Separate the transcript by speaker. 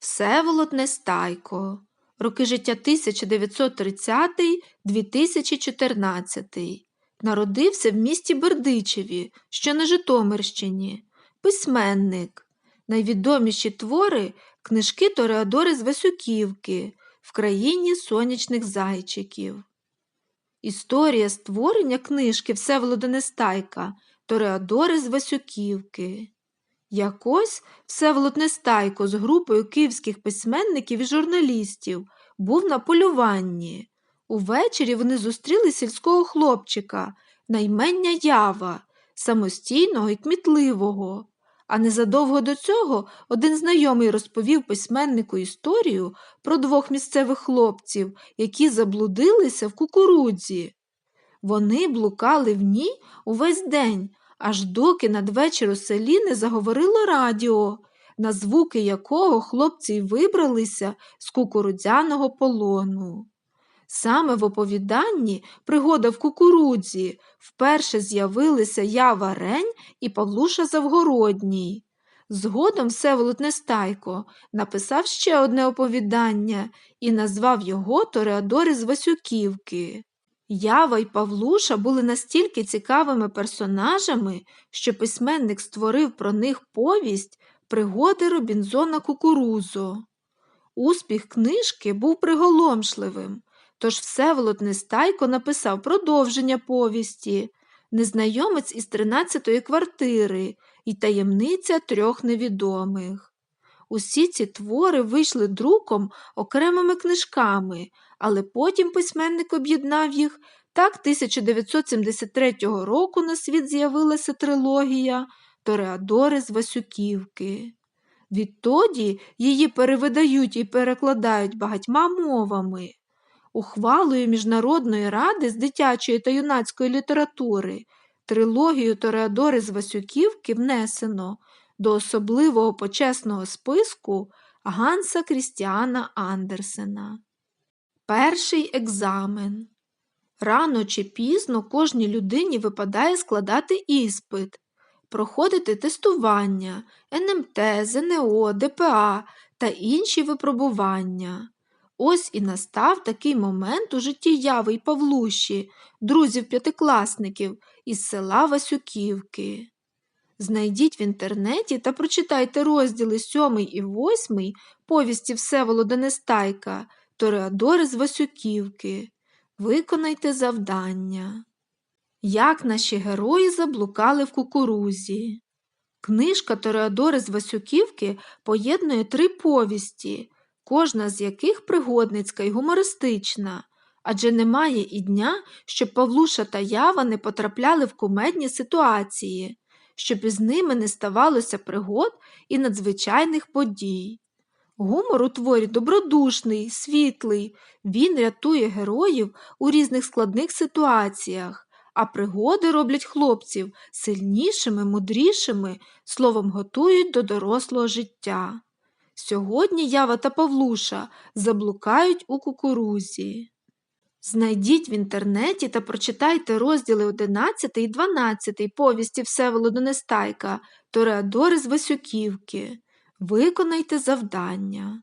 Speaker 1: Всеволод Нестайко. Роки життя 1930-2014. Народився в місті Бердичеві, що на Житомирщині. Письменник. Найвідоміші твори книжки Тореадори з Васюківки в країні сонячних зайчиків. Історія створення книжки Всеволода Нестайка Тореадори з Васюківки. Якось Всеволод Нестайко з групою київських письменників і журналістів був на полюванні. Увечері вони зустріли сільського хлопчика, наймення Ява, самостійного і кмітливого. А незадовго до цього один знайомий розповів письменнику історію про двох місцевих хлопців, які заблудилися в кукурудзі. Вони блукали в ній увесь день, аж доки надвечір у селі не заговорило радіо, на звуки якого хлопці й вибралися з кукурудзяного полону. Саме в оповіданні Пригода в кукурудзі вперше з'явилися Ява Рень і Павлуша Завгородній. Згодом Всеволод Нестайко написав ще одне оповідання і назвав його Тореадори з Васюківки. Ява й Павлуша були настільки цікавими персонажами, що письменник створив про них повість Пригоди Робінзона Кукурузо. Успіх книжки був приголомшливим, тож Всеволод Нестайко написав продовження повісті Незнайомець із тринадцятої квартири і таємниця трьох невідомих. Усі ці твори вийшли друком окремими книжками, але потім письменник об'єднав їх. Так 1973 року на світ з'явилася трилогія Тореадори з Васюківки. Відтоді її перевидають і перекладають багатьма мовами. Ухвалою Міжнародної ради з дитячої та юнацької літератури трилогію Тореадори з Васюківки внесено до особливого почесного списку Ганса Крістіана Андерсена. Перший екзамен. Рано чи пізно кожній людині випадає складати іспит, проходити тестування, НМТ, ЗНО, ДПА та інші випробування. Ось і настав такий момент у житті Яви й Павлуші, друзів-п'ятикласників із села Васюківки. Знайдіть в інтернеті та прочитайте розділи 7 і 8 повісті Всеволода Нестайка Тореадори з Васюківки. Виконайте завдання. Як наші герої заблукали в кукурузі. Книжка Тореадори з Васюківки поєднує три повісті, кожна з яких пригодницька і гумористична, адже немає і дня, щоб Павлуша та Ява не потрапляли в кумедні ситуації, щоб із ними не ставалося пригод і надзвичайних подій. Гумор у творі добродушний, світлий, він рятує героїв у різних складних ситуаціях, а пригоди роблять хлопців сильнішими, мудрішими, словом, готують до дорослого життя. Сьогодні Ява та Павлуша заблукають у кукурузі. Знайдіть в інтернеті та прочитайте розділи 11 і 12 повісті Всеволода Нестайка Тореадори з Васюківки. Виконайте завдання.